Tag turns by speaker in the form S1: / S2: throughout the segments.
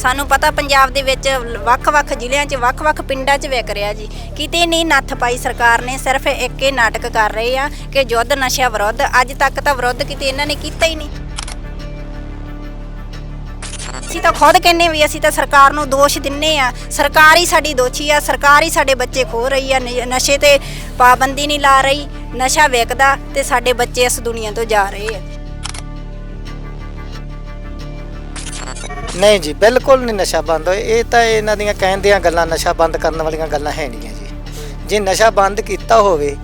S1: ਸਾਨੂੰ ਪਤਾ ਪੰਜਾਬ ਦੇ ਵਿੱਚ ਵੱਖ-ਵੱਖ ਜ਼ਿਲ੍ਹਿਆਂ 'ਚ ਵੱਖ-ਵੱਖ ਪਿੰਡਾਂ 'ਚ ਵਿਕ ਰਿਹਾ ਜੀ। ਕਿਤੇ ਨਹੀਂ ਨੱਥ ਪਾਈ ਸਰਕਾਰ ਨੇ, ਸਿਰਫ ਇੱਕ ਹੀ ਨਾਟਕ ਕਰ ਰਹੇ ਆ ਕਿ ਯੁੱਧ ਨਸ਼ਾ ਵਿਰੁੱਧ, ਅੱਜ ਤੱਕ ਤਾਂ ਵਿਰੁੱਧ ਕਿਤੇ ਇਹਨਾਂ ਨੇ ਕੀਤਾ ਹੀ ਨਹੀਂ। ਅਸੀਂ ਤਾਂ ਖੁਦ ਕਹਿੰਨੇ ਵੀ ਅਸੀਂ ਤਾਂ ਸਰਕਾਰ ਨੂੰ ਦੋਸ਼ ਦਿੰਨੇ ਆ। ਸਰਕਾਰ ਹੀ ਸਾਡੀ ਦੋਸ਼ੀ ਆ, ਸਰਕਾਰ ਹੀ ਸਾਡੇ ਬੱਚੇ ਖੋ ਰਹੀ ਆ ਨਸ਼ੇ ਤੇ ਪਾਬੰਦੀ ਨਹੀਂ ਲਾ ਰਹੀ, ਨਸ਼ਾ ਵੇਚਦਾ ਤੇ ਸਾਡੇ ਬੱਚੇ ਇਸ ਦੁਨੀਆ ਤੋਂ ਜਾ ਰਹੇ ਆ।
S2: ਨਹੀਂ ਜੀ, ਬਿਲਕੁਲ ਨਹੀਂ ਨਸ਼ਾ ਬੰਦ ਹੋਏ। ਇਹ ਤਾਂ ਇਹਨਾਂ ਦੀਆਂ ਕਹਿਣ ਦੀਆਂ ਗੱਲਾਂ, ਨਸ਼ਾ ਬੰਦ ਕਰਨ ਵਾਲੀਆਂ ਗੱਲਾਂ ਹੈ ਨਹੀਂ ਜੀ। ਜੇ ਨਸ਼ਾ ਬੰਦ ਕੀਤਾ ਹੋਵੇ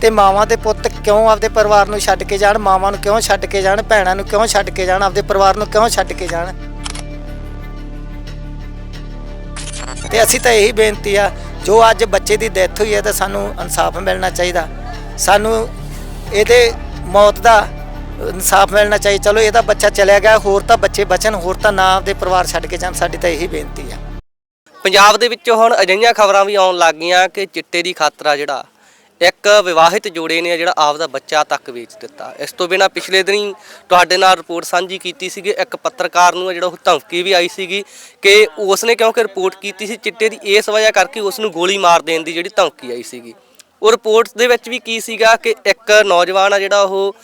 S2: ਤੇ ਮਾਵਾਂ ਤੇ ਪੁੱਤ ਕਿਉਂ ਆਪਦੇ ਪਰਿਵਾਰ ਨੂੰ ਛੱਡ ਕੇ ਜਾਣ? ਮਾਵਾਂ ਨੂੰ ਕਿਉਂ ਛੱਡ ਕੇ ਜਾਣ? ਭੈਣਾਂ ਨੂੰ ਕਿਉਂ ਛੱਡ ਕੇ ਜਾਣ? ਆਪਦੇ ਪਰਿਵਾਰ ਨੂੰ ਕਿਉਂ ਛੱਡ ਕੇ ਜਾਣ? ਤੇ ਅਸੀਂ ਤਾਂ ਇਹੀ ਬੇਨਤੀ ਆ, ਜੋ ਅੱਜ ਬੱਚੇ ਦੀ ਡੈਥ ਹੋਈ ਹੈ ਤਾਂ ਸਾਨੂੰ ਇਨਸਾਫ ਮਿਲਣਾ ਚਾਹੀਦਾ। ਸਾਨੂੰ ਇਹਦੇ ਮੌਤ ਦਾ ਇਨਸਾਫ ਮਿਲਣਾ ਚਾਹੀਏ ਚਲੋ ਇਹਦਾ ਬੱਚਾ ਚਲਿਆ ਗਿਆ, ਹੋਰ ਤਾਂ ਬੱਚੇ ਬਚਣ, ਹੋਰ ਤਾਂ ਨਾ ਆਪਦੇ ਪਰਿਵਾਰ ਛੱਡ ਕੇ ਜਾਣ, ਸਾਡੀ ਤਾਂ ਇਹੀ ਬੇਨਤੀ ਆ।
S3: ਪੰਜਾਬ ਦੇ ਵਿੱਚ ਹੁਣ ਅਜਿਹੀਆਂ ਖਬਰਾਂ ਵੀ ਆਉਣ ਲੱਗ ਗਈਆਂ ਕਿ ਚਿੱਟੇ ਦੀ ਖਾਤਰਾ ਜਿਹੜਾ, ਇੱਕ ਵਿਵਾਹਿਤ ਜੋੜੇ ਨੇ ਜਿਹੜਾ ਆਪ ਦਾ ਬੱਚਾ ਤੱਕ ਵੇਚ ਦਿੱਤਾ। ਇਸ ਤੋਂ ਬਿਨਾ ਪਿਛਲੇ ਦਿਨੀ ਤੁਹਾਡੇ ਨਾਲ ਰਿਪੋਰਟ ਸਾਂਝੀ ਕੀਤੀ ਸੀਗੀ, ਇੱਕ ਪੱਤਰਕਾਰ ਨੂੰ ਜਿਹੜਾ ਉਹ ਧਮਕੀ ਵੀ ਆਈ ਸੀਗੀ ਕਿ ਉਸਨੇ ਕਿਉਂਕਿ ਰਿਪੋਰਟ ਕੀਤੀ ਸੀ, ਚਿੱਟੇ ਦੀ ਇਸ ਵਜ੍ਹਾ ਕਰਕੇ ਉਸ ਨੂੰ ਗੋਲੀ ਮਾਰ ਦੇਣ ਦੀ ਜਿਹੜੀ ਧਮਕੀ ਆਈ ਸੀਗੀ। ਉਹ ਰਿਪੋਰਟ ਦੇ ਵਿੱਚ ਵੀ ਕੀ ਸੀਗਾ ਕਿ ਇੱਕ ਨੌਜਵਾਨ ਆ ਜਿਹੜਾ ਉਹ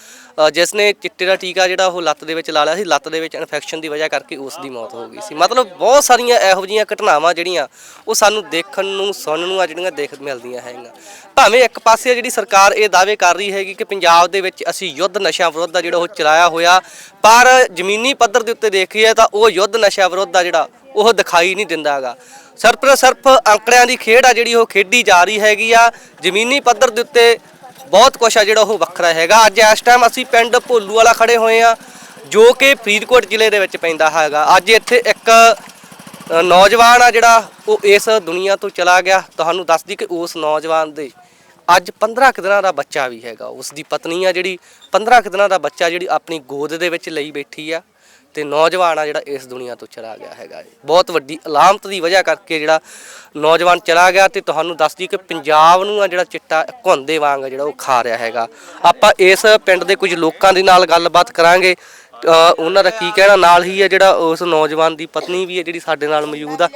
S3: ਜਿਸ ਨੇ ਚਿੱਟੇ ਦਾ ਟੀਕਾ ਜਿਹੜਾ ਉਹ ਲੱਤ ਦੇ ਵਿੱਚ ਲਾ ਲਿਆ ਸੀ, ਲੱਤ ਦੇ ਵਿੱਚ ਇਨਫੈਕਸ਼ਨ ਦੀ ਵਜ੍ਹਾ ਕਰਕੇ ਉਸ ਦੀ ਮੌਤ ਹੋ ਗਈ ਸੀ। ਮਤਲਬ ਬਹੁਤ ਸਾਰੀਆਂ ਇਹੋ ਜਿਹੀਆਂ ਘਟਨਾਵਾਂ ਜਿਹੜੀਆਂ ਉਹ ਸਾਨੂੰ ਦੇਖਣ ਨੂੰ, ਸੁਣਨ ਨੂੰ ਆ ਜਿਹੜੀਆਂ ਦੇਖ ਮਿਲਦੀਆਂ ਹੈਗੀਆਂ। ਭਾਵੇਂ ਇੱਕ ਪਾਸੇ ਜਿਹੜੀ ਸਰਕਾਰ ਇਹ ਦਾਅਵੇ ਕਰ ਰਹੀ ਹੈਗੀ ਕਿ ਪੰਜਾਬ ਦੇ ਵਿੱਚ ਅਸੀਂ ਯੁੱਧ ਨਸ਼ਾ ਵਿਰੁੱਧ ਦਾ ਜਿਹੜਾ ਉਹ ਚਲਾਇਆ ਹੋਇਆ, ਪਰ ਜ਼ਮੀਨੀ ਪੱਧਰ ਦੇ ਉੱਤੇ ਦੇਖੀਏ ਤਾਂ ਉਹ ਯੁੱਧ ਨਸ਼ਾ ਵਿਰੁੱਧ ਦਾ ਜਿਹੜਾ ਉਹ ਦਿਖਾਈ ਨਹੀਂ ਦਿੰਦਾ ਹੈਗਾ। ਸਿਰਫ ਸਿਰਫ ਅੰਕੜਿਆਂ ਦੀ ਖੇਡ ਆ ਜਿਹੜੀ ਉਹ ਖੇਡੀ ਜਾ ਰਹੀ ਹੈਗੀ ਆ। ਜ਼ਮੀਨੀ ਪੱਧਰ ਦੇ ਉੱਤੇ ਬਹੁਤ ਕੁਛ ਆ ਜਿਹੜਾ ਉਹ ਵੱਖਰਾ ਹੈਗਾ। ਅੱਜ ਇਸ ਟਾਈਮ ਅਸੀਂ ਪਿੰਡ ਭੋਲੂ ਵਾਲਾ ਖੜੇ ਹੋਏ ਆ, ਜੋ ਕਿ ਫਰੀਦਕੋਟ ਜ਼ਿਲ੍ਹੇ ਦੇ ਵਿੱਚ ਪੈਂਦਾ ਹੈਗਾ। ਅੱਜ ਇੱਥੇ ਇੱਕ ਨੌਜਵਾਨ ਆ ਜਿਹੜਾ, ਉਹ ਇਸ ਦੁਨੀਆ ਤੋਂ ਚਲਾ ਗਿਆ। ਤੁਹਾਨੂੰ ਦੱਸਦੀ ਕਿ ਉਸ ਨੌਜਵਾਨ ਦੇ ਅੱਜ 15 ਕੁ ਦਿਨਾਂ ਦਾ ਬੱਚਾ ਵੀ ਹੈਗਾ। ਉਸ ਦੀ ਪਤਨੀ ਆ ਜਿਹੜੀ 15 ਕੁ ਦਿਨਾਂ ਦਾ ਬੱਚਾ ਜਿਹੜੀ ਆਪਣੀ ਗੋਦ ਦੇ ਵਿੱਚ ਲਈ ਬੈਠੀ ਆ। ਤੇ ਨੌਜਵਾਨ ਆ ਜਿਹੜਾ ਇਸ ਦੁਨੀਆ ਤੋਂ ਚਲਾ ਗਿਆ ਹੈਗਾ। ਬਹੁਤ ਵੱਡੀ ਅਲਾਮਤ ਦੀ ਵਜ੍ਹਾ ਕਰਕੇ ਜਿਹੜਾ ਨੌਜਵਾਨ ਚਲਾ ਗਿਆ ਤੇ ਤੁਹਾਨੂੰ ਦੱਸਦੀ ਕਿ ਪੰਜਾਬ ਨੂੰ ਆ ਜਿਹੜਾ ਚਿੱਟਾ ਘੁੰਦੇ ਵਾਂਗ ਆ ਜਿਹੜਾ ਉਹ ਖਾ ਰਿਹਾ ਹੈਗਾ। ਆਪਾਂ ਇਸ ਪਿੰਡ ਦੇ ਕੁਝ ਲੋਕਾਂ ਦੇ ਨਾਲ ਗੱਲਬਾਤ ਕਰਾਂਗੇ। ਉਹਨਾਂ ਦਾ ਕੀ ਕਹਿਣਾ? ਨਾਲ ਹੀ ਹੈ ਜਿਹੜਾ ਉਸ ਨੌਜਵਾਨ ਦੀ ਪਤਨੀ ਵੀ ਹੈ ਜਿਹੜੀ ਸਾਡੇ ਨਾਲ ਮੌਜੂਦ ਆ।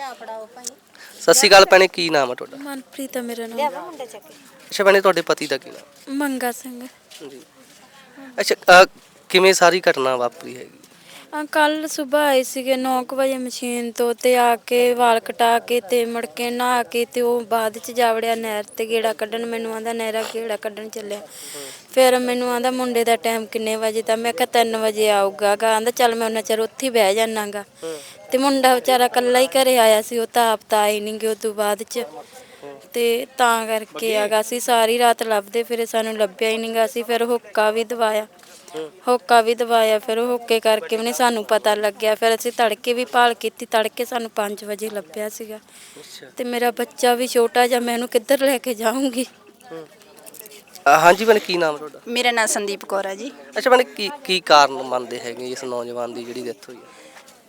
S3: ਸਤਿ ਸ਼੍ਰੀ ਅਕਾਲ ਭੈਣੇ ਕੀ ਨਾਮ ਆ ਤੁਹਾਡਾ?
S4: ਮਨਪ੍ਰੀਤ ਆ ਮੇਰਾ ਨਾਮ।
S3: ਅੱਛਾ ਭੈਣੇ ਤੁਹਾਡੇ ਪਤੀ ਦਾ ਕੀ ਨਾਮ?
S4: ਮੰਗਾ ਸਿੰਘ।
S3: ਜੀ। ਅੱਛਾ ਕਿਵੇਂ ਸਾਰੀ ਘਟਨਾ ਵਾਪਰੀ ਹੈਗੀ?
S4: ਆ ਕੱਲ ਸਵੇਰ ਆਏ ਸੀਗੇ 9 ਵਜੇ ਮਸ਼ੀਨ ਤੋਂ ਤੇ ਆ ਕੇ ਵਾਲ ਕਟਾ ਕੇ ਤੇ ਮੁੜ ਕੇ ਨਹਾ ਕੇ ਤੇ ਉਹ ਬਾਅਦ ਚ ਜਾ ਵੜਿਆ ਨਹਿਰ ਤੇ ਗੇੜਾ ਕੱਢਣ, ਮੈਨੂੰ ਆਂਦਾ ਨਹਿਰਾ ਗੇੜਾ ਕੱਢਣ ਚੱਲਿਆ। ਫਿਰ ਮੈਨੂੰ ਆਂਦਾ ਮੁੰਡੇ ਦਾ ਟਾਈਮ ਕਿੰਨੇ ਵਜੇ ਦਾ? ਮੈਂ ਕਿਹਾ 3 ਵਜੇ ਆਊਗਾ ਗਾ। ਆਂਦਾ ਚੱਲ ਮੈਂ ਉਹਨਾਂ ਚਿਰ ਉੱਥੇ ਹੀ ਬਹਿ ਜਾਣਾਗਾ। ਤੇ ਮੁੰਡਾ ਵਿਚਾਰਾ ਇਕੱਲਾ ਹੀ ਘਰੇ ਆਇਆ ਸੀ, ਉਹ ਤਾਂ ਆਪ ਤਾਂ ਆਈ ਨਹੀਂ ਗੇ ਤੋਂ ਬਾਅਦ ਚ। ਤੇ ਤਾਂ ਕਰਕੇ ਆਗਾ ਅਸੀਂ ਸਾਰੀ ਰਾਤ ਲੱਭਦੇ ਫਿਰ, ਸਾਨੂੰ ਲੱਭਿਆ ਹੀ ਨਹੀਂਗਾ ਅਸੀਂ ਫਿਰ ਹੁੱਕਾ ਵੀ ਦਵਾਇਆ। ਹੁੱਕਾ ਵੀ ਦਵਾਇਆ ਫਿਰ ਉਹ ਹੁੱਕੇ ਕਰਕੇ ਵੀ ਨਹੀਂ ਸਾਨੂੰ ਪਤਾ ਲੱਗਿਆ। ਫਿਰ ਅਸੀਂ ਤੜਕੇ ਵੀ ਭਾਲ ਕੀਤੀ ਤੜਕੇ ਸਾਨੂੰ 5 ਵਜੇ ਲੱਭਿਆ ਸੀਗਾ। ਤੇ ਮੇਰਾ ਬੱਚਾ ਵੀ ਛੋਟਾ ਜਿਹਾ ਮੈਂ ਉਹਨੂੰ ਕਿੱਧਰ ਲੈ ਕੇ ਜਾਊਂਗੀ?
S3: ਹਾਂਜੀ ਭੈਣੇ ਕੀ ਨਾਮ ਤੁਹਾਡਾ?
S1: ਮੇਰਾ ਨਾਮ ਸੰਦੀਪ ਕੌਰ ਹੈ ਜੀ।
S3: ਅੱਛਾ ਭੈਣੇ ਕੀ ਕੀ ਕਾਰਨ ਮੰਨਦੇ ਹੈਗੇ ਇਸ ਨੌਜਵਾਨ ਦੀ ਜਿਹੜੀ ਡੈਥ ਹੋਈ ਹੈ?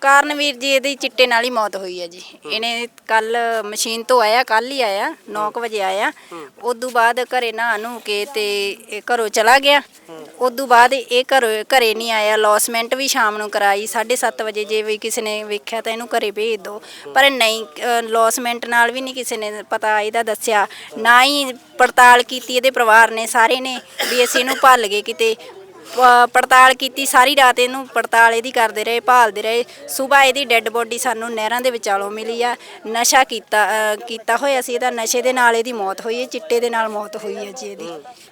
S1: ਕਾਰਨ ਵੀਰ ਜੀ ਇਹਦੀ ਚਿੱਟੇ ਨਾਲ ਹੀ ਮੌਤ ਹੋਈ ਹੈ ਜੀ। ਇਹਨੇ ਕੱਲ ਮਸ਼ੀਨ ਤੋਂ ਆਇਆ ਕੱਲ ਹੀ ਆਇਆ 9 ਵਜੇ ਆਇਆ। ਉਦੋਂ ਬਾਅਦ ਘਰੇ ਨਹਾ ਨੂੰ ਕੇ ਤੇ ਇਹ ਘਰੋਂ ਚਲਾ ਗਿਆ। ਉਦੋਂ ਬਾਅਦ ਇਹ ਘਰੋਂ ਘਰੇ ਨਹੀਂ ਆਇਆ। ਲੌਸਮੈਂਟ ਵੀ ਸ਼ਾਮ ਨੂੰ ਕਰਾਈ 7:30 ਵਜੇ ਜੇ ਵੀ ਕਿਸੇ ਨੇ ਵੇਖਿਆ ਤਾਂ ਇਹਨੂੰ ਘਰੇ ਭੇਜ ਦਿਓ ਪਰ ਨਹੀਂ ਲੌਸਮੈਂਟ ਨਾਲ ਵੀ ਨਹੀਂ ਕਿਸੇ ਨੇ ਪਤਾ ਇਹਦਾ ਦੱਸਿਆ। ਨਾ ਹੀ ਪੜਤਾਲ ਕੀਤੀ ਇਹਦੇ ਪਰਿਵਾਰ ਨੇ ਸਾਰੇ ਨੇ ਵੀ ਅਸੀਂ ਇਹਨੂੰ ਭੱਲ ਗਏ ਕਿਤੇ। ਪ- ਪੜਤਾਲ ਕੀਤੀ ਸਾਰੀ ਰਾਤ ਇਹਨੂੰ ਪੜਤਾਲ ਇਹਦੀ ਕਰਦੇ ਰਹੇ ਭਾਲਦੇ ਰਹੇ। ਸਵੇਰ ਇਹਦੀ ਡੈੱਡ ਬੋਡੀ ਸਾਨੂੰ ਨਹਿਰਾਂ ਦੇ ਵਿਚਾਲੋਂ ਮਿਲੀ ਆ। ਨਸ਼ਾ ਕੀਤਾ ਅ, ਕੀਤਾ ਹੋਇਆ ਸੀ ਇਹਦਾ। ਨਸ਼ੇ ਦੇ ਨਾਲ ਇਹਦੀ ਮੌਤ ਹੋਈ ਹੈ ਚਿੱਟੇ ਦੇ ਨਾਲ ਮੌਤ ਹੋਈ ਹੈ ਜੀ ਇਹਦੀ।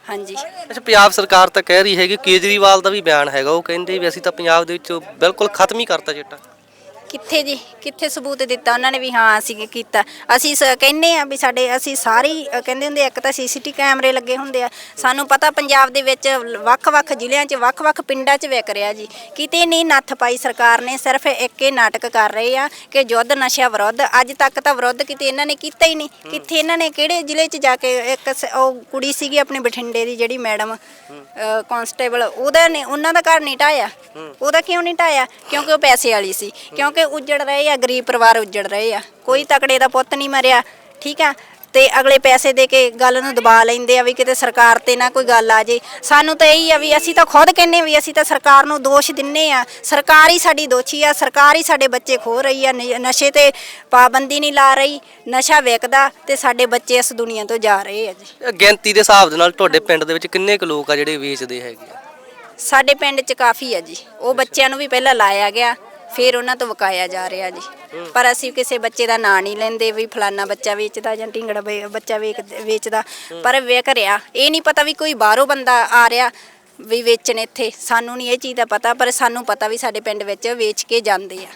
S1: ਹਾਂਜੀ।
S3: ਅੱਛਾ ਪੰਜਾਬ ਸਰਕਾਰ ਤਾਂ ਕਹਿ ਰਹੀ ਹੈਗੀ ਕੇਜਰੀਵਾਲ ਦਾ ਵੀ ਬਿਆਨ ਹੈਗਾ। ਉਹ ਕਹਿੰਦੇ ਵੀ ਅਸੀਂ ਤਾਂ ਪੰਜਾਬ ਦੇ ਵਿੱਚ ਬਿਲਕੁਲ ਖਤਮ ਹੀ ਕਰਤਾ ਚਿੱਟਾ।
S1: ਕਿੱਥੇ ਜੀ? ਕਿੱਥੇ ਸਬੂਤ ਦਿੱਤਾ? ਉਹਨਾਂ ਨੇ ਵੀ ਹਾਂ ਅਸੀਂ ਕੀਤਾ? ਅਸੀਂ ਸ- ਕਹਿੰਦੇ ਆ ਵੀ ਸਾਡੇ ਅਸੀਂ ਸਾਰੀ ਅ, ਕਹਿੰਦੇ ਹੁੰਦੇ ਆ, ਇੱਕ ਤਾਂ ਸੀਸੀਟੀ ਕੈਮਰੇ ਲੱਗੇ ਹੁੰਦੇ ਆ। ਸਾਨੂੰ ਪਤਾ ਪੰਜਾਬ ਦੇ ਵਿੱਚ ਵੱਖ-ਵੱਖ ਜ਼ਿਲ੍ਹਿਆਂ 'ਚ ਵੱਖ-ਵੱਖ ਪਿੰਡਾਂ 'ਚ ਵਿਕ ਰਿਹਾ ਜੀ। ਕਿਤੇ ਨਹੀਂ ਨੱਥ ਪਾਈ ਸਰਕਾਰ ਨੇ ਸਿਰਫ ਇੱਕ ਹੀ ਨਾਟਕ ਕਰ ਰਹੇ ਆ ਕਿ ਯੁੱਧ ਨਸ਼ਾ ਵਿਰੁੱਧ। ਅੱਜ ਤੱਕ ਤਾਂ ਵਿਰੁੱਧ ਕਿਤੇ ਇਹਨਾਂ ਨੇ ਕੀਤਾ ਹੀ ਨਹੀਂ। ਕਿੱਥੇ ਇਹਨਾਂ ਨੇ ਕਿਹੜੇ ਜ਼ਿਲ੍ਹੇ 'ਚ ਜਾ ਕੇ ਇੱਕ ਸ- ਉਹ ਕੁੜੀ ਸੀਗੀ ਆਪਣੀ ਬਠਿੰਡੇ ਦੀ ਜਿਹੜੀ ਮੈਡਮ ਕਾਂਸਟੇਬਲ ਉਹਦਾ ਨੇ ਉਹਨਾਂ ਦਾ ਘਰ ਨਹੀਂ ਢਾਇਆ ਉਹਦਾ ਕਿਉਂ ਨਹੀਂ ਢਾਇਆ ਕਿਉਂਕਿ ਉਹ ਪੈਸੇ ਵਾਲੀ ਸੀ। ਕਿਉਂਕਿ ਉੱਜੜ ਰਹੇ ਆ ਗਰੀਬ ਪਰਿਵਾਰ ਉੱਜੜ ਰਹੇ ਆ। ਕੋਈ ਤਕੜੇ ਦਾ ਪੁੱਤ ਨਹੀਂ ਮਰਿਆ ਠੀਕ ਆ? ਤੇ ਅਗਲੇ ਪੈਸੇ ਦੇ ਕੇ ਗੱਲ ਨੂੰ ਦਬਾ ਲੈਂਦੇ ਆ ਵੀ ਕਿਤੇ ਸਰਕਾਰ ਤੇ ਨਾ ਕੋਈ ਗੱਲ ਆ ਜੇ। ਸਾਨੂੰ ਤਾਂ ਇਹੀ ਆ ਵੀ ਅਸੀਂ ਤਾਂ ਖੁਦ ਕਹਿੰਨੇ ਵੀ ਅਸੀਂ ਤਾਂ ਸਰਕਾਰ ਨੂੰ ਦੋਸ਼ ਦਿੰਨੇ ਆ। ਸਰਕਾਰ ਹੀ ਸਾਡੀ ਦੋਸ਼ੀ ਆ ਸਰਕਾਰ ਹੀ ਸਾਡੇ ਬੱਚੇ ਖੋ ਰਹੀ ਆ। ਨ- ਨਸ਼ੇ ਤੇ ਪਾਬੰਦੀ ਨਹੀਂ ਲਾ ਰਹੀ ਨਸ਼ਾ ਵਿਕਦਾ ਤੇ ਸਾਡੇ ਬੱਚੇ ਇਸ ਦੁਨੀਆ ਤੋਂ ਜਾ ਰਹੇ ਆ ਜੀ।
S3: ਗਿਣਤੀ ਦੇ ਹਿਸਾਬ ਦੇ ਨਾਲ ਤੁਹਾਡੇ ਪਿੰਡ ਦੇ ਵਿੱਚ ਕਿੰਨੇ ਕੁ ਲੋਕ ਆ ਜਿਹੜੇ ਵੇਚਦੇ ਹੈਗੇ ਆ?
S1: ਸਾਡੇ ਪਿੰਡ 'ਚ ਕਾਫੀ ਆ ਜੀ। ਉਹ ਬੱਚਿਆਂ ਨੂੰ ਵੀ ਪਹਿਲਾਂ ਲਾਇਆ ਗਿਆ। ਫਿਰ ਉਹਨਾਂ ਤੋਂ ਵਕਾਇਆ ਜਾ ਰਿਹਾ ਜੀ। ਪਰ ਅਸੀਂ ਕਿਸੇ ਬੱਚੇ ਦਾ ਨਾਂ ਨਹੀਂ ਲੈਂਦੇ ਵੀ ਫਲਾਨਾ ਬੱਚਾ ਵੇਚਦਾ ਜਾਂ ਢਿੰਗੜਾ ਬੱਚਾ ਵੇਚਦਾ। ਪਰ ਵਿਕ ਰਿਹਾ ਇਹ ਨਹੀਂ ਪਤਾ ਵੀ ਕੋਈ ਬਾਹਰੋਂ ਬੰਦਾ ਆ ਰਿਹਾ ਵੀ ਵੇਚਣ ਇੱਥੇ। ਸਾਨੂੰ ਨਹੀਂ ਇਹ ਚੀਜ਼ ਦਾ ਪਤਾ, ਪਰ ਸਾਨੂੰ ਪਤਾ ਵੀ ਸਾਡੇ ਪਿੰਡ ਵਿੱਚ ਵੇਚ ਕੇ ਜਾਂਦੇ ਆ।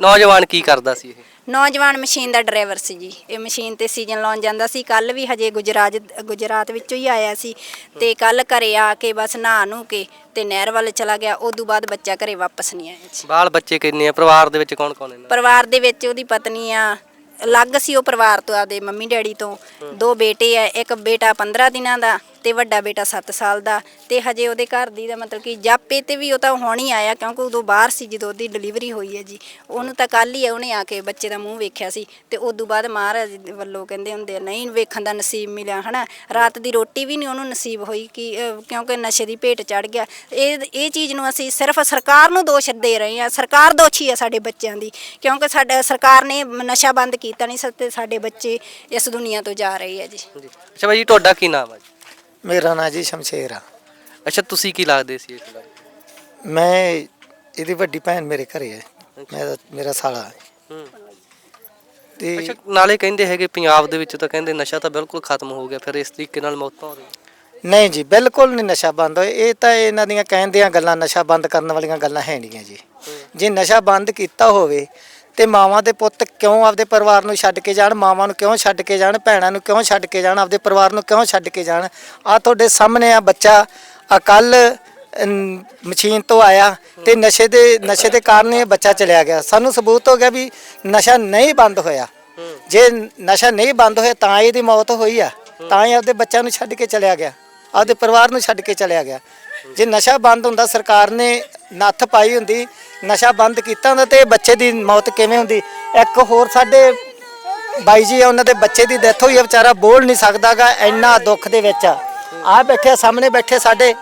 S3: ਨੌਜਵਾਨ ਕੀ ਕਰਦਾ ਸੀ ਇਹ?
S1: ਨੌਜਵਾਨ ਮਸ਼ੀਨ ਦਾ ਡਰਾਈਵਰ ਸੀ ਜੀ। ਇਹ ਮਸ਼ੀਨ ਤੇ ਸੀਜ਼ਨ ਲਾਉਣ ਜਾਂਦਾ ਸੀ। ਕੱਲ ਵੀ ਹਜੇ ਗੁਜਰਾਤ ਗੁਜਰਾਤ ਵਿੱਚੋਂ ਹੀ ਆਇਆ ਸੀ ਤੇ ਕੱਲ ਘਰੇ ਆ ਕੇ ਬਸ ਨਹਾ ਨੂੰ ਕੇ ਤੇ ਨਹਿਰ ਵੱਲ ਚਲਾ ਗਿਆ। ਉਦੋਂ ਬਾਅਦ ਬੱਚਾ ਘਰੇ ਵਾਪਸ ਨਹੀਂ ਆਇਆ ਜੀ।
S3: ਬਾਲ ਬੱਚੇ ਕਿੰਨੇ ਆ? ਪਰਿਵਾਰ ਦੇ ਵਿੱਚ ਕੌਣ ਕੌਣ ਇਹਨਾਂ
S1: ਪਰਿਵਾਰ ਦੇ ਵਿੱਚ ਉਹਦੀ ਪਤਨੀ ਆ। ਅਲੱਗ ਸੀ ਉਹ ਪਰਿਵਾਰ ਤੋਂ ਆਪਦੇ ਮੰਮੀ ਡੈਡੀ ਤੋਂ। ਦੋ ਬੇਟੇ ਆ। ਇੱਕ ਬੇਟਾ 15 ਦਿਨਾਂ ਦਾ ਤੇ ਵੱਡਾ ਬੇਟਾ 7 ਸਾਲ ਦਾ ਤੇ ਹਜੇ ਉਹਦੇ ਘਰ ਦੀ ਦਾ ਮਤਲਬ ਕਿ ਜਾਪੇ ਤੇ ਵੀ ਉਹ ਤਾਂ ਹੁਣ ਹੀ ਆਇਆ ਕਿਉਂਕਿ ਉਦੋਂ ਬਾਹਰ ਸੀ ਜਦੋਂ ਉਹਦੀ ਡਿਲੀਵਰੀ ਹੋਈ ਹੈ ਜੀ। ਉਹਨੂੰ ਤਾਂ ਕੱਲ ਹੀ ਉਹਨੇ ਆ ਕੇ ਬੱਚੇ ਦਾ ਮੂੰਹ ਵੇਖਿਆ ਸੀ ਤੇ ਉਦੋਂ ਬਾਅਦ ਮਹਾਰਾਜ ਵੱਲੋਂ ਕਹਿੰਦੇ ਹੁੰਦੇ ਆ ਨਹੀਂ ਵੇਖਣ ਦਾ ਨਸੀਬ ਮਿਲਿਆ ਹਨਾ? ਰਾਤ ਦੀ ਰੋਟੀ ਵੀ ਨਹੀਂ ਉਹਨੂੰ ਨਸੀਬ ਹੋਈ ਕਿ ਅਹ, ਕਿਉਂਕਿ ਨਸ਼ੇ ਦੀ ਭੇਟ ਚੜ ਗਿਆ। ਇਹ ਇਹ ਚੀਜ਼ ਨੂੰ ਅਸੀਂ ਸਿਰਫ ਸਰਕਾਰ ਨੂੰ ਦੋਸ਼ ਦੇ ਰਹੇ ਹਾਂ ਸਰਕਾਰ ਦੋਸ਼ੀ ਹੈ ਸਾਡੇ ਬੱਚਿਆਂ ਦੀ ਕਿਉਂਕਿ ਸਾਡਾ ਸਰਕਾਰ ਨੇ ਨਸ਼ਾ ਬੰਦ ਕੀਤਾ ਨਹੀਂ ਸ ਸਤੇ ਸਾਡੇ ਬੱਚੇ ਇਸ ਦੁਨੀਆ ਤੋਂ ਜਾ ਰਹੇ ਆ ਜੀ।
S3: ਜੀ ਅੱਛਾ ਭਾਈ ਜੀ ਤੁਹਾਡਾ ਕੀ ਨਾਮ ਹੈ ਜੀ?
S2: ਮੇਰਾ ਨਾਂ ਜੀ ਸ਼ਮਸ਼ੇਰ ਆ।
S3: ਅੱਛਾ ਤੁਸੀਂ ਕੀ ਲੱਗਦੇ ਸੀ ਇਸ ਦਾ
S2: ਮੈਂ ਇਹਦੀ ਵੱਡੀ ਭੈਣ ਮੇਰੇ ਘਰੇ ਹੈ। ਮੇਰਾ ਮੇਰਾ ਸਾਲਾ ਹੈ।
S3: ਹੂੰ।
S2: ਤੇ
S3: ਅੱਛਾ ਨਾਲੇ ਕਹਿੰਦੇ ਹੈਗੇ ਪੰਜਾਬ ਦੇ ਵਿੱਚ ਤਾਂ ਕਹਿੰਦੇ ਨਸ਼ਾ ਤਾਂ ਬਿਲਕੁਲ ਖਤਮ ਹੋ ਗਿਆ ਫਿਰ ਇਸ ਤਰੀਕੇ ਨਾਲ ਮੌਤਾਂ ਹੋ ਰਹੀਆਂ।
S2: ਨਹੀਂ ਜੀ ਬਿਲਕੁਲ ਨਹੀਂ ਨਸ਼ਾ ਬੰਦ ਹੋਇਆ। ਇਹ ਤਾਂ ਇਹਨਾਂ ਦੀਆਂ ਕਹਿੰਦਿਆਂ ਗੱਲਾਂ ਨਸ਼ਾ ਬੰਦ ਕਰਨ ਵਾਲੀਆਂ ਗੱਲਾਂ ਹੈ ਨਹੀਂਆਂ ਜੀ। ਜੇ ਨਸ਼ਾ ਬੰਦ ਕੀਤਾ ਹੋਵੇ ਤੇ ਮਾਵਾਂ ਦੇ ਪੁੱਤ ਕਿਉਂ ਆਪਦੇ ਪਰਿਵਾਰ ਨੂੰ ਛੱਡ ਕੇ ਜਾਣ? ਮਾਵਾਂ ਨੂੰ ਕਿਉਂ ਛੱਡ ਕੇ ਜਾਣ? ਭੈਣਾਂ ਨੂੰ ਕਿਉਂ ਛੱਡ ਕੇ ਜਾਣ? ਆਪਦੇ ਪਰਿਵਾਰ ਨੂੰ ਕਿਉਂ ਛੱਡ ਕੇ ਜਾਣ? ਆ ਤੁਹਾਡੇ ਸਾਹਮਣੇ ਆ ਬੱਚਾ। ਅਕਲ ਮਸ਼ੀਨ ਤੋਂ ਆਇਆ ਤੇ ਨਸ਼ੇ ਦੇ ਨਸ਼ੇ ਦੇ ਕਾਰਨ ਇਹ ਬੱਚਾ ਚਲਿਆ ਗਿਆ। ਸਾਨੂੰ ਸਬੂਤ ਹੋ ਗਿਆ ਵੀ ਨਸ਼ਾ ਨਹੀਂ ਬੰਦ ਹੋਇਆ। ਜੇ ਨਸ਼ਾ ਨਹੀਂ ਬੰਦ ਹੋਇਆ ਤਾਂ ਇਹਦੀ ਮੌਤ ਹੋਈ ਆ। ਤਾਂ ਹੀ ਆਪਦੇ ਬੱਚਿਆਂ ਨੂੰ ਛੱਡ ਕੇ ਚਲਿਆ ਗਿਆ। ਆਪਦੇ ਪਰਿਵਾਰ ਨੂੰ ਛੱਡ ਕੇ ਚਲਿਆ ਗਿਆ। ਜੇ ਨਸ਼ਾ ਬੰਦ ਹੁੰਦਾ ਸਰਕਾਰ ਨੇ ਨੱਥ ਪਾਈ ਹੁੰਦੀ ਨਸ਼ਾ ਬੰਦ ਕੀਤਾ ਹੁੰਦਾ ਤੇ ਇਹ ਬੱਚੇ ਦੀ ਮੌਤ ਕਿਵੇਂ ਹੁੰਦੀ? ਇੱਕ ਹੋਰ ਸਾਡੇ ਬਾਈ ਜੀ ਆ ਉਹਨਾਂ ਦੇ ਬੱਚੇ ਦੀ ਡੈਥ ਹੋਈ ਆ ਵਿਚਾਰਾ ਬੋਲ ਨਹੀਂ ਸਕਦਾਗਾ ਇੰਨਾ ਦੁੱਖ ਦੇ ਵਿੱਚ ਆ। ਆਹ ਬੈਠੇ ਆ, ਸਾਹਮਣੇ ਬੈਠੇ ਸਾਡੇ।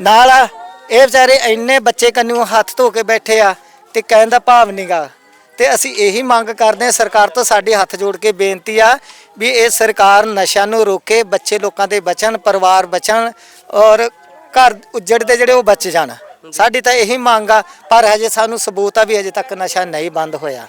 S2: ਨਾਲ ਆ ਇਹ ਵਿਚਾਰੇ ਇੰਨੇ ਬੱਚੇ ਕੰਨੂ ਹੱਥ ਧੋ ਕੇ ਬੈਠੇ ਆ ਤੇ ਕਹਿਣ ਦਾ ਭਾਵ ਨਹੀਂਗਾ ਤੇ ਅਸੀਂ ਇਹੀ ਮੰਗ ਕਰਦੇ ਹਾਂ ਸਰਕਾਰ ਤੋਂ ਸਾਡੇ ਹੱਥ ਜੋੜ ਕੇ ਬੇਨਤੀ ਆ ਵੀ ਇਹ ਸਰਕਾਰ ਨਸ਼ਿਆਂ ਨੂੰ ਰੋਕੇ ਬੱਚੇ ਲੋਕਾਂ ਦੇ ਬਚਣ ਪਰਿਵਾਰ ਬਚਣ ਔਰ ਘਰ ਉੱਜੜਦੇ ਜਿਹੜੇ ਉਹ ਬਚ ਜਾਣ। ਸਾਡੀ ਤਾਂ ਇਹੀ ਮੰਗ ਆ ਪਰ ਹਜੇ ਸਾਨੂੰ ਸਬੂਤ ਆ ਵੀ ਹਜੇ ਤੱਕ ਨਸ਼ਾ ਨਹੀਂ ਬੰਦ ਹੋਇਆ।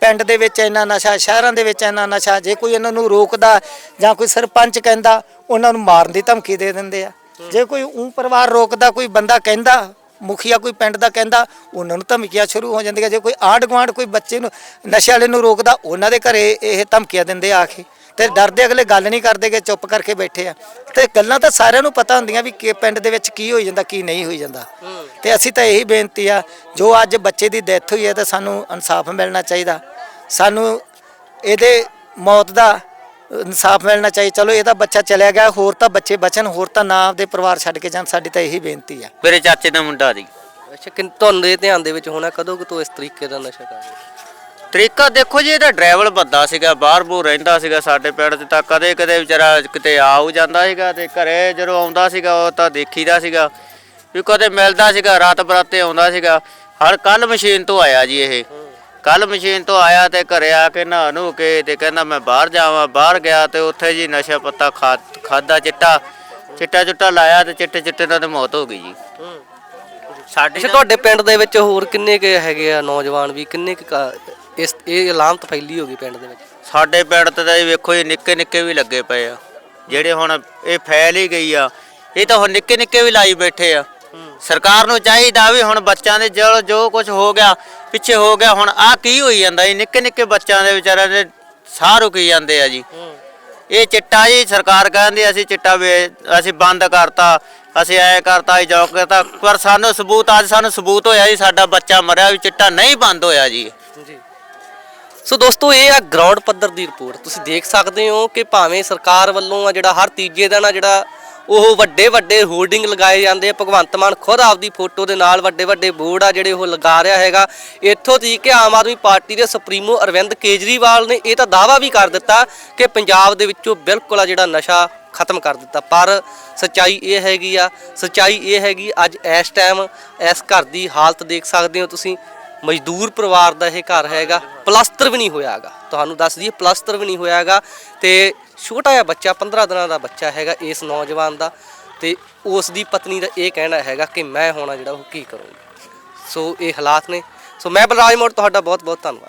S2: ਪਿੰਡ ਦੇ ਵਿੱਚ ਇੰਨਾ ਨਸ਼ਾ ਸ਼ਹਿਰਾਂ ਦੇ ਵਿੱਚ ਇੰਨਾ ਨਸ਼ਾ ਜੇ ਕੋਈ ਇਹਨਾਂ ਨੂੰ ਰੋਕਦਾ ਜਾਂ ਕੋਈ ਸਰਪੰਚ ਕਹਿੰਦਾ ਉਹਨਾਂ ਨੂੰ ਮਾਰਨ ਦੀ ਧਮਕੀ ਦੇ ਦਿੰਦੇ ਆ। ਜੇ ਕੋਈ ਉਹ ਪਰਿਵਾਰ ਰੋਕਦਾ ਕੋਈ ਬੰਦਾ ਕਹਿੰਦਾ ਮੁਖੀਆ ਕੋਈ ਪਿੰਡ ਦਾ ਕਹਿੰਦਾ ਉਹਨਾਂ ਨੂੰ ਧਮਕੀਆਂ ਸ਼ੁਰੂ ਹੋ ਜਾਂਦੀਆਂ। ਜੇ ਕੋਈ ਆਂਢ ਗੁਆਂਢ ਕੋਈ ਬੱਚੇ ਨੂੰ ਨਸ਼ੇ ਵਾਲੇ ਨੂੰ ਰੋਕਦਾ ਉਹਨਾਂ ਦੇ ਘਰੇ ਇਹ ਧਮਕੀਆਂ ਦਿੰਦੇ ਆ ਕੇ ਤੇ ਡਰਦੇ ਅਗਲੇ ਗੱਲ ਨਹੀਂ ਕਰਦੇ ਕਿ ਚੁੱਪ ਕਰਕੇ ਬੈਠੇ ਆ। ਤੇ ਗੱਲਾਂ ਤਾਂ ਸਾਰਿਆਂ ਨੂੰ ਪਤਾ ਹੁੰਦੀਆਂ ਵੀ ਕਿ ਪਿੰਡ ਦੇ ਵਿੱਚ ਕੀ ਹੋਈ ਜਾਂਦਾ ਕੀ ਨਹੀਂ ਹੋਈ ਜਾਂਦਾ। ਤੇ ਅਸੀਂ ਤਾਂ ਇਹੀ ਬੇਨਤੀ ਆ ਜੋ ਅੱਜ ਬੱਚੇ ਦੀ ਡੈਥ ਹੋਈ ਹੈ ਤਾਂ ਸਾਨੂੰ ਇਨਸਾਫ ਮਿਲਣਾ ਚਾਹੀਦਾ। ਸਾਨੂੰ ਇਹਦੇ ਮੌਤ ਦਾ ਇਨਸਾਫ ਮਿਲਣਾ ਚਾਹੀਦਾ। ਚਲੋ ਇਹਦਾ ਬੱਚਾ ਚਲਿਆ ਗਿਆ ਹੋਰ ਤਾਂ ਬੱਚੇ ਬਚਣ ਹੋਰ ਤਾਂ ਨਾ ਆਪਦੇ ਪਰਿਵਾਰ ਛੱਡ ਕੇ ਜਾਣ ਸਾਡੀ ਤਾਂ ਇਹੀ ਬੇਨਤੀ ਆ।
S5: ਮੇਰੇ ਚਾਚੇ ਦਾ ਮੁੰਡਾ ਜੀ।
S3: ਅੱਛਾ ਕਿ ਤੁਹਾਨੂੰ ਦੇ ਧਿਆਨ ਦੇ ਵਿੱਚ ਹੋਣਾ ਕਦੋਂ ਕਿ ਤੂੰ ਇਸ ਤਰੀਕੇ ਦਾ ਨਸ਼ਾ ਕਰ ਰਿਹਾ
S5: ਤਰੀਕਾ ਦੇਖੋ ਜੀ ਇਹਦਾ ਡਰਾਈਵਰ ਬੱਦਾ ਸੀਗਾ ਬਾਹਰ ਬੂ ਰਹਿੰਦਾ ਸੀਗਾ ਸਾਡੇ ਪਿੰਡ 'ਚ ਤਾਂ ਕਦੇ ਕਦੇ ਵਿਚਾਰਾ ਕਿਤੇ ਆਉ ਜਾਂਦਾ ਸੀਗਾ ਤੇ ਘਰੇ ਜਦੋਂ ਆਉਂਦਾ ਸੀਗਾ ਉਹ ਤਾਂ ਦੇਖੀਦਾ ਸੀਗਾ ਵੀ ਕਦੇ ਮਿਲਦਾ ਸੀਗਾ ਰਾਤ ਬਰਾਤੇ ਆਉਂਦਾ ਸੀਗਾ। ਹਰ ਕੱਲ ਮਸ਼ੀਨ ਤੋਂ ਆਇਆ ਜੀ ਇਹ। ਕੱਲ ਮਸ਼ੀਨ ਤੋਂ ਆਇਆ ਤੇ ਘਰੇ ਆ ਕੇ ਨਹਾ ਨੂੰ ਕੇ ਤੇ ਕਹਿੰਦਾ ਮੈਂ ਬਾਹਰ ਜਾਵਾਂ ਬਾਹਰ ਗਿਆ ਤੇ ਉੱਥੇ ਜੀ ਨਸ਼ਾ ਪੱਤਾ ਖਾ ਖਾਦਾ ਚਿੱਟਾ ਚਿੱਟਾ ਚੁੱਟਾ ਲਾਇਆ ਤੇ ਚਿੱਟੇ ਚਿੱਟੇ ਨਾਲ ਤੇ ਮੌਤ ਹੋ ਗਈ ਜੀ। ਸਾਡੀ
S3: ਅੱਛਾ ਤੁਹਾਡੇ ਪਿੰਡ ਦੇ ਵਿੱਚ ਹੋਰ ਕਿੰਨੇ ਕੁ ਹੈਗੇ ਆ ਨੌਜਵਾਨ ਵੀ? ਕਿੰਨੇ ਕੁ ਕਾ- ਇਸ ਇਹ ਲਾਮਤ ਫੈਲੀ ਹੋ ਗਈ ਪਿੰਡ ਦੇ ਵਿੱਚ?
S5: ਸਾਡੇ ਪਿੰਡ ਤੇ ਤਾਂ ਜੀ ਵੇਖੋ ਜੀ ਨਿੱਕੇ ਨਿੱਕੇ ਵੀ ਲੱਗੇ ਪਏ ਆ। ਜਿਹੜੇ ਹੁਣ ਇਹ ਫੈਲ ਹੀ ਗਈ ਆ ਇਹ ਤਾਂ ਹੁਣ ਨਿੱਕੇ ਨਿੱਕੇ ਵੀ ਲਾਈ ਬੈਠੇ ਆ। ਸਰਕਾਰ ਨੂੰ ਚਾਹੀਦਾ ਵੀ ਹੁਣ ਬੱਚਿਆਂ ਦੇ ਜੋ ਜੋ ਕੁਝ ਹੋ ਗਿਆ ਪਿੱਛੇ ਹੋ ਗਿਆ ਹੁਣ ਆ ਕੀ ਹੋਈ ਜਾਂਦਾ ਜੀ? ਨਿੱਕੇ ਨਿੱਕੇ ਬੱਚਿਆਂ ਦੇ ਵਿਚਾਰਿਆਂ ਦੇ ਸਾਹ ਰੁਕੀ ਜਾਂਦੇ ਆ ਜੀ। ਇਹ ਚਿੱਟਾ ਜੀ ਸਰਕਾਰ ਕਹਿੰਦੀ ਅਸੀਂ ਚਿੱਟਾ ਅਸੀਂ ਬੰਦ ਕਰਤਾ ਅਸੀਂ ਐ ਕਰਤਾ ਜੋ ਕਰਤਾ। ਪਰ ਸਾਨੂੰ ਸਬੂਤ ਅੱਜ ਸਾਨੂੰ ਸਬੂਤ ਹੋਇਆ ਜੀ ਸਾਡਾ ਬੱਚਾ ਮਰਿਆ ਵੀ ਚਿੱਟਾ ਨਹੀਂ ਬੰਦ ਹੋਇਆ ਜੀ।
S3: ਜੀ। ਸੋ ਦੋਸਤੋ, ਇਹ ਆ ਗਰਾਊਂਡ ਪੱਧਰ ਦੀ ਰਿਪੋਰਟ। ਤੁਸੀਂ ਦੇਖ ਸਕਦੇ ਹੋ ਕਿ ਭਾਵੇਂ ਸਰਕਾਰ ਵੱਲੋਂ ਆ ਜਿਹੜਾ ਹਰ ਤੀਜੇ ਦਿਨ ਆ ਜਿਹੜਾ ਉਹ ਵੱਡੇ ਵੱਡੇ ਹੋਰਡਿੰਗ ਲਗਾਏ ਜਾਂਦੇ ਆ, ਭਗਵੰਤ ਮਾਨ ਖੁਦ ਆਪਦੀ ਫੋਟੋ ਦੇ ਨਾਲ ਵੱਡੇ ਵੱਡੇ ਬੋਰਡ ਆ ਜਿਹੜੇ ਉਹ ਲਗਾ ਰਿਹਾ ਹੈਗਾ। ਇੱਥੋਂ ਤੀਕ ਕਿ ਆਮ ਆਦਮੀ ਪਾਰਟੀ ਦੇ ਸੁਪਰੀਮੋ ਅਰਵਿੰਦ ਕੇਜਰੀਵਾਲ ਨੇ ਇਹ ਤਾਂ ਦਾਵਾ ਵੀ ਕਰ ਦਿੱਤਾ ਕਿ ਪੰਜਾਬ ਦੇ ਵਿੱਚੋਂ ਬਿਲਕੁਲ ਆ ਜਿਹੜਾ ਨਸ਼ਾ ਖਤਮ ਕਰ ਦਿੱਤਾ। ਪਰ ਸੱਚਾਈ ਇਹ ਹੈਗੀ ਆ, ਸੱਚਾਈ ਇਹ ਹੈਗੀ, ਅੱਜ ਇਸ ਟਾਈਮ ਇਸ ਘਰ ਦੀ ਹਾਲਤ ਦੇਖ ਸਕਦੇ ਹੋ ਤੁਸੀਂ। ਮਜ਼ਦੂਰ ਪਰਿਵਾਰ ਦਾ ਇਹ ਘਰ ਹੈਗਾ। ਪਲਸਤਰ ਵੀ ਨਹੀਂ ਹੋਇਆਗਾ। ਤੁਹਾਨੂੰ ਦੱਸ ਦਈਏ, ਪਲਸਤਰ ਵੀ ਨਹੀਂ ਹੋਇਆਗਾ ਤੇ ਛੋਟਾ ਜਿਹਾ ਬੱਚਾ 15 ਦਿਨਾਂ ਦਾ ਬੱਚਾ ਹੈਗਾ ਇਸ ਨੌਜਵਾਨ ਦਾ ਤੇ ਉਸ ਦੀ ਪਤਨੀ ਦਾ ਇਹ ਕਹਿਣਾ ਹੈਗਾ ਕਿ ਮੈਂ ਹੋਣਾ ਜਿਹੜਾ ਉਹ ਕੀ ਕਰੂੰਗੀ। ਸੋ ਇਹ ਹਾਲਾਤ ਨੇ। ਸੋ ਮੈਂ ਬਲਰਾਜ ਮੋੜ, ਤੁਹਾਡਾ ਬਹੁਤ ਬਹੁਤ ਧੰਨਵਾਦ।